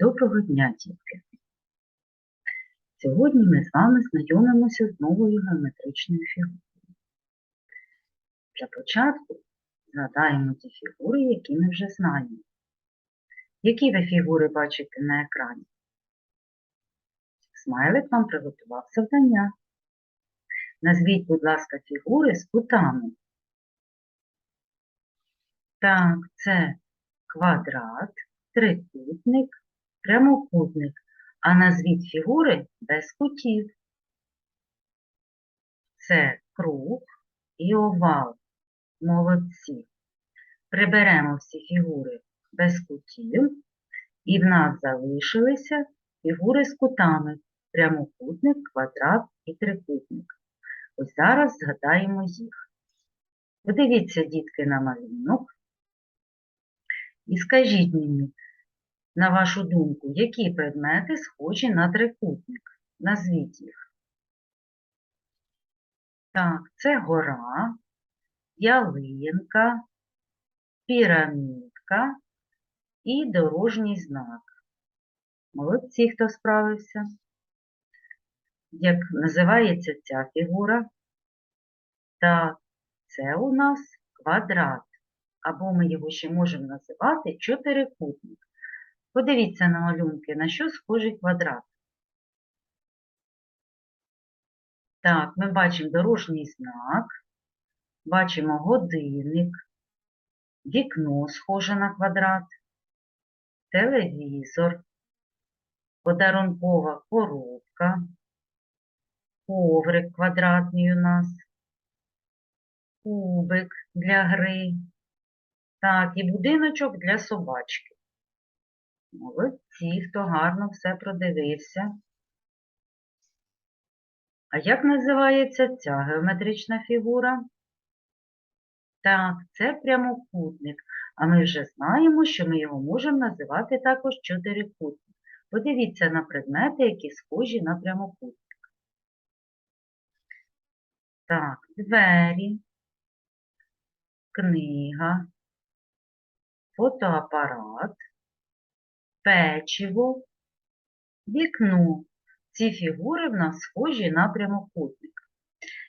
Доброго дня, дітки! Сьогодні ми з вами знайомимося з новою геометричною фігурою. Для початку згадаємо ті фігури, які ми вже знаємо. Які ви фігури бачите на екрані? Смайлик вам приготував завдання. Назвіть, будь ласка, фігури з кутами. Так, це квадрат, трикутник, прямокутник. А назвіть фігури без кутів. Це круг і овал. Молодці. Приберемо всі фігури без кутів, і в нас залишилися фігури з кутами. Прямокутник, квадрат і трикутник. Ось зараз згадаємо їх. Подивіться, дітки, на малюнок. І скажіть мені, на вашу думку, які предмети схожі на трикутник? Назвіть їх. Так, це гора, ялинка, пірамідка і дорожній знак. Молодці, хто справився. Як називається ця фігура? Так, це у нас квадрат. Або ми його ще можемо називати чотирикутник. Подивіться на малюнки, на що схожий квадрат. Так, ми бачимо дорожній знак, бачимо годинник, вікно схоже на квадрат, телевізор, подарункова коробка, коврик квадратний у нас, кубик для гри, так, і будиночок для собачки. Молодці, хто гарно все продивився. А як називається ця геометрична фігура? Так, це прямокутник. А ми вже знаємо, що ми його можемо називати також чотирикутник. Подивіться на предмети, які схожі на прямокутник. Так, двері, книга, фотоапарат, печиво, вікно. Ці фігури в нас схожі на прямокутник.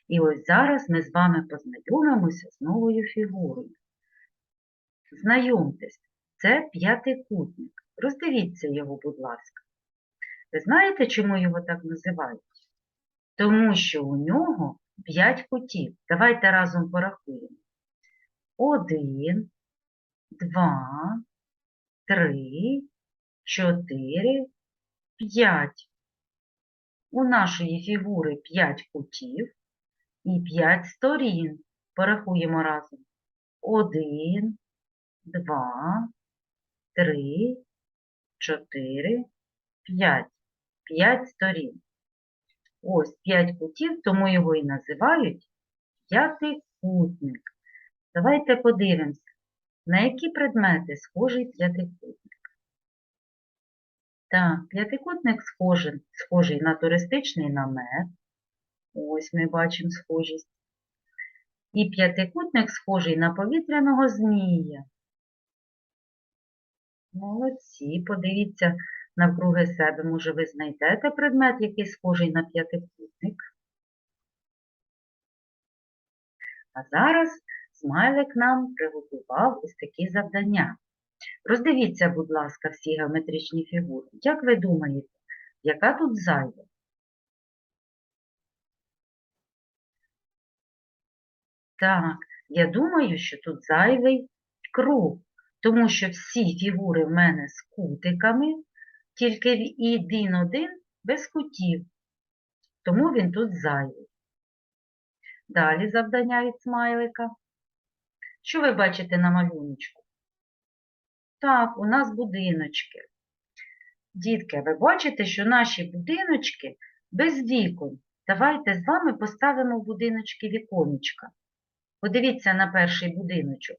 І ось зараз ми з вами познайомимося з новою фігурою. Знайомтесь, це п'ятикутник. Роздивіться його, будь ласка. Ви знаєте, чому його так називають? Тому що у нього п'ять кутів. Давайте разом порахуємо. Один, два, три, чотири, п'ять. У нашої фігури 5 кутів і 5 сторін. Порахуємо разом. 1, 2, 3, 4, 5. 5 сторін. Ось 5 кутів, тому його і називають п'ятикутник. Давайте подивимося, на які предмети схожий п'ятикутник. Так, п'ятикутник схожий, схожий на туристичний намет. Ось ми бачимо схожість. І п'ятикутник схожий на повітряного змія. Молодці, подивіться навкруги себе, може ви знайдете предмет, який схожий на п'ятикутник. А зараз смайлик нам приготував ось такі завдання. Роздивіться, будь ласка, всі геометричні фігури. Як ви думаєте, яка тут зайва? Так, я думаю, що тут зайвий круг, тому що всі фігури в мене з кутиками, тільки один-один без кутів, тому він тут зайвий. Далі завдання від смайлика. Що ви бачите на малюночку? Так, у нас будиночки. Дітки, ви бачите, що наші будиночки без вікон. Давайте з вами поставимо в будиночки віконечка. Подивіться на перший будиночок.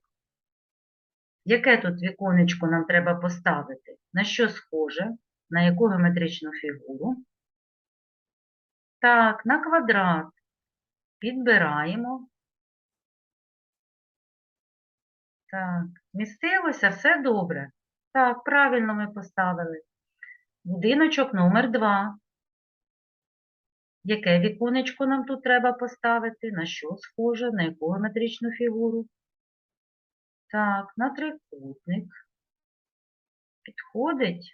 Яке тут віконечко нам треба поставити? На що схоже? На яку геометричну фігуру? Так, на квадрат. Підбираємо. Так, містилося, все добре. Так, правильно ми поставили. Будиночок номер 2. Яке віконечко нам тут треба поставити? На що схоже? На яку геометричну фігуру? Так, на трикутник. Підходить?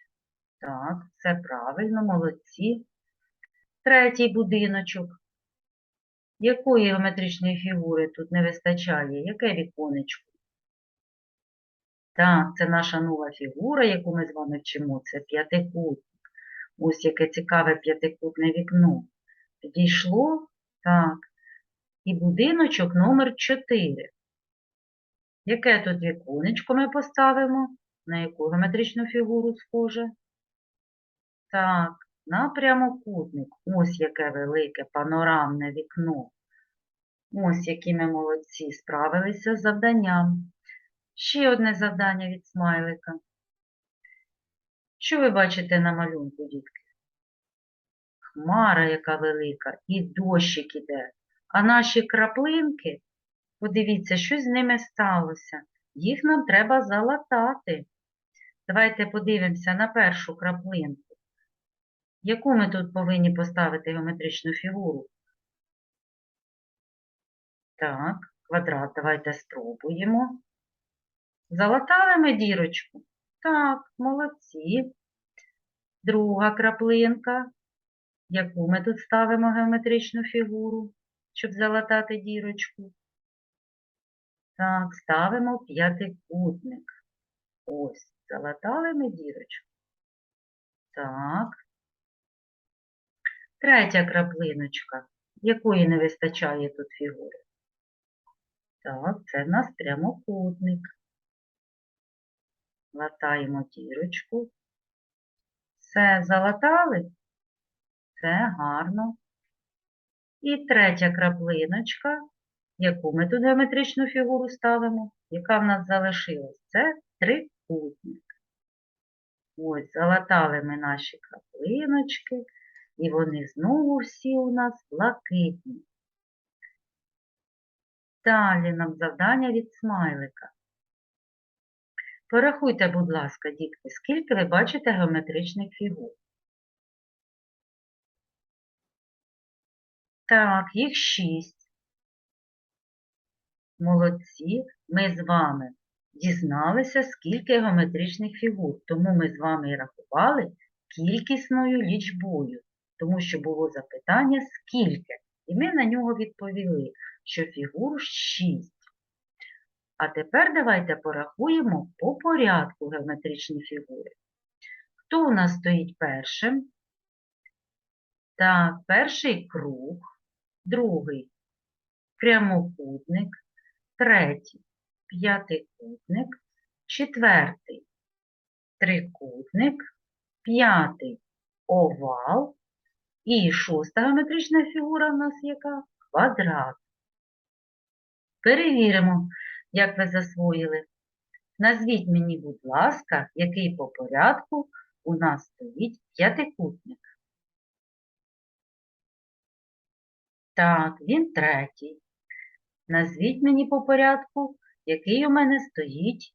Так, все правильно, молодці. Третій будиночок. Якої геометричної фігури тут не вистачає? Яке віконечко? Так, це наша нова фігура, яку ми з вами вчимо. Це п'ятикутник. Ось яке цікаве п'ятикутне вікно. Підійшло? Так. І будиночок номер 4. Яке тут віконечко ми поставимо? На яку геометричну фігуру схоже? Так, на прямокутник. Ось яке велике панорамне вікно. Ось які ми молодці, справилися з завданням. Ще одне завдання від смайлика. Що ви бачите на малюнку, дітки? Хмара яка велика, і дощик іде. А наші краплинки, подивіться, що з ними сталося. Їх нам треба залатати. Давайте подивимося на першу краплинку. Яку ми тут повинні поставити геометричну фігуру? Так, квадрат давайте спробуємо. Залатали ми дірочку? Так, молодці. Друга краплинка. Яку ми тут ставимо геометричну фігуру, щоб залатати дірочку? Так, ставимо п'ятикутник. Ось, залатали ми дірочку. Так. Третя краплиночка. Якої не вистачає тут фігури? Так, це в нас прямокутник. Латаємо дірочку. Все, залатали? Це гарно. І третя краплиночка, яку ми тут геометричну фігуру ставимо, яка в нас залишилась, це трикутник. Ось, залатали ми наші краплиночки, і вони знову всі у нас блакитні. Далі нам завдання від смайлика. Порахуйте, будь ласка, дітки, скільки ви бачите геометричних фігур. Так, їх шість. Молодці. Ми з вами дізналися, скільки геометричних фігур. Тому ми з вами і рахували кількісною лічбою. Тому що було запитання скільки. І ми на нього відповіли, що фігур шість. А тепер давайте порахуємо по порядку геометричні фігури. Хто у нас стоїть першим? Так, перший круг, другий прямокутник, третій п'ятикутник, четвертий трикутник, п'ятий овал і шоста геометрична фігура в нас яка? Квадрат. Перевіримо, як ви засвоїли. Назвіть мені, будь ласка, який по порядку у нас стоїть п'ятикутник. Так, він третій. Назвіть мені по порядку, який у мене стоїть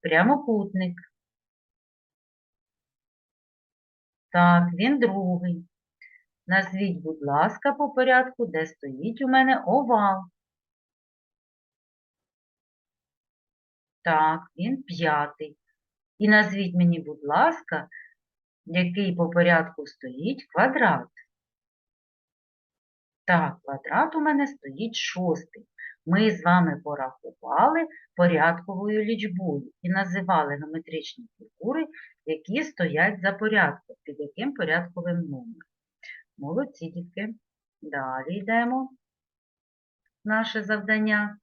прямокутник. Так, він другий. Назвіть, будь ласка, по порядку, де стоїть у мене овал. Так, він п'ятий. І назвіть мені, будь ласка, який по порядку стоїть квадрат. Так, квадрат у мене стоїть шостий. Ми з вами порахували порядковою лічбою і називали геометричні фігури, які стоять за порядком, під яким порядковим номером. Молодці, дітки. Далі йдемо. Наше завдання.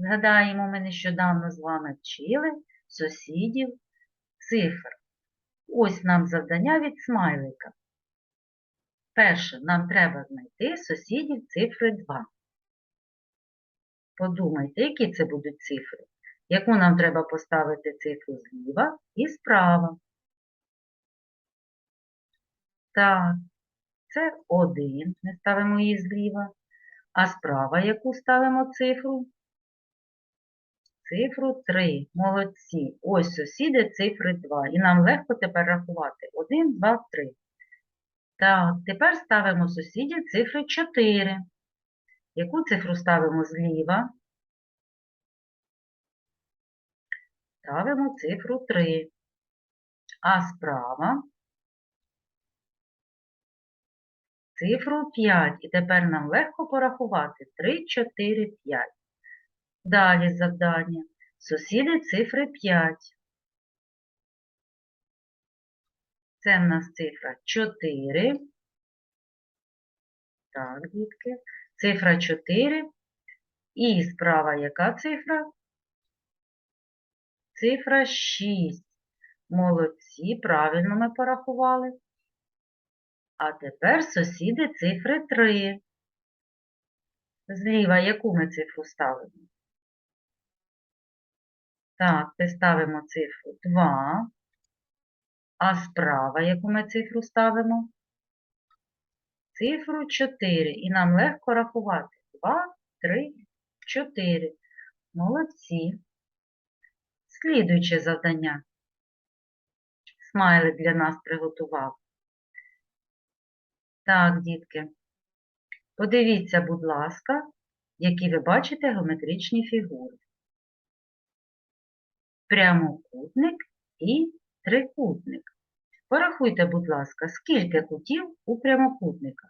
Згадаємо, ми нещодавно з вами вчили сусідів цифр. Ось нам завдання від смайлика. Перше, нам треба знайти сусідів цифри 2. Подумайте, які це будуть цифри. Яку нам треба поставити цифру зліва і справа. Так, це 1. Ми ставимо її зліва. А справа яку ставимо цифру? Цифру 3. Молодці. Ось сусіди цифри 2. І нам легко тепер рахувати. 1, 2, 3. Так, тепер ставимо сусідів цифри 4. Яку цифру ставимо зліва? Ставимо цифру 3. А справа цифру 5. І тепер нам легко порахувати 3, 4, 5. Далі завдання. Сусіди цифри 5. Це в нас цифра 4. Так, дітки. Цифра 4. І справа яка цифра? Цифра 6. Молодці, правильно ми порахували. А тепер сусіди цифри 3. Зліва яку ми цифру ставимо? Так, ми ставимо цифру 2. А справа яку ми цифру ставимо? Цифру 4. І нам легко рахувати. 2, 3, 4. Молодці. Слідуюче завдання. Смайлик для нас приготував. Так, дітки. Подивіться, будь ласка, які ви бачите геометричні фігури. Прямокутник і трикутник. Порахуйте, будь ласка, скільки кутів у прямокутника.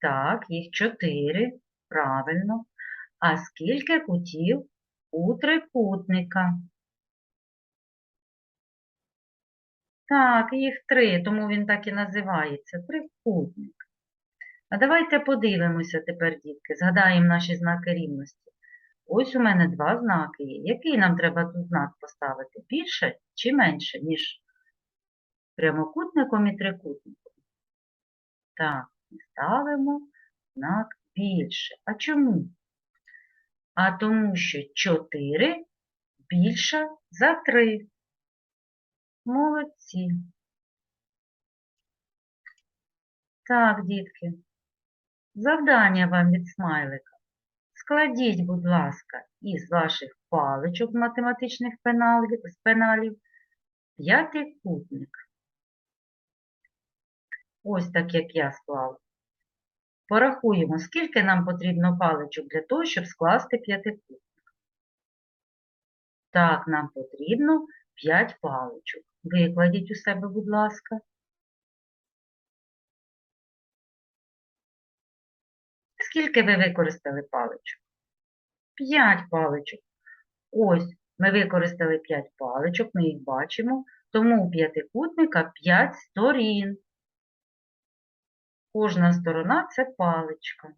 Так, їх чотири. Правильно. А скільки кутів у трикутника? Так, їх три, тому він так і називається трикутник. А давайте подивимося тепер, дітки, згадаємо наші знаки рівності. Ось у мене два знаки є. Який нам треба тут знак поставити? Більше чи менше, ніж прямокутником і трикутником? Так, ставимо знак більше. А чому? А тому що 4 більше за 3. Молодці. Так, дітки, завдання вам від смайлика. Складіть, будь ласка, із ваших паличок математичних пеналів, з пеналів п'ятикутник. Ось так, як я склала. Порахуємо, скільки нам потрібно паличок для того, щоб скласти п'ятикутник. Так, нам потрібно 5 паличок. Викладіть у себе, будь ласка. Скільки ви використали паличок? 5 паличок. Ось, ми використали 5 паличок, ми їх бачимо, тому у п'ятикутника 5 сторін. Кожна сторона це паличка.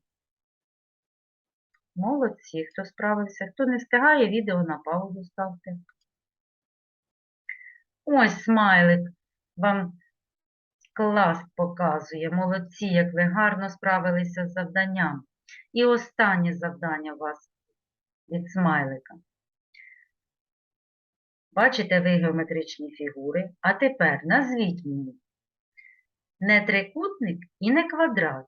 Молодці, хто справився. Хто не встигає, відео на паузу ставте. Ось смайлик вам клас показує. Молодці, як ви гарно справилися з завданням. І останнє завдання у вас від смайлика. Бачите ви геометричні фігури, а тепер назвіть мені не трикутник і не квадрат.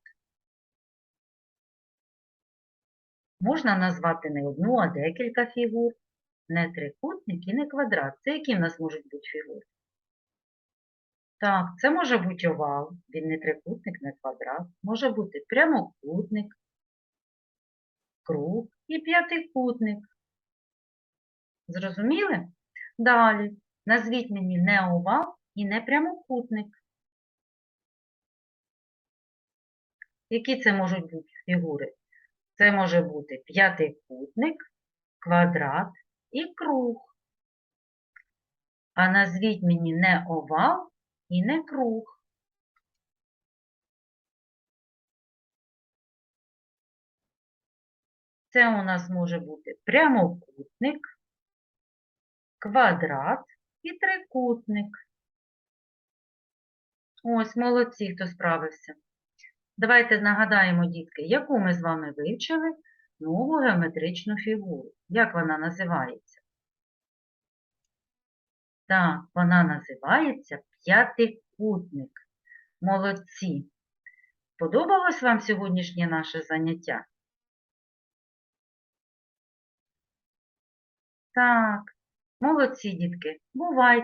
Можна назвати не одну, а декілька фігур. Не трикутник і не квадрат. Це які в нас можуть бути фігури? Так, це може бути овал, він не трикутник, не квадрат. Може бути прямокутник, круг і п'ятикутник. Зрозуміли? Далі. Назвіть мені не овал і не прямокутник. Які це можуть бути фігури? Це може бути п'ятикутник, квадрат і круг. А назвіть мені не овал і не круг. Це у нас може бути прямокутник, квадрат і трикутник. Ось, молодці, хто справився. Давайте нагадаємо, дітки, яку ми з вами вивчили нову геометричну фігуру. Як вона називається? Так, вона називається п'ятикутник. Молодці. Подобалось вам сьогоднішнє наше заняття? Так, молодці, дітки, бувайте!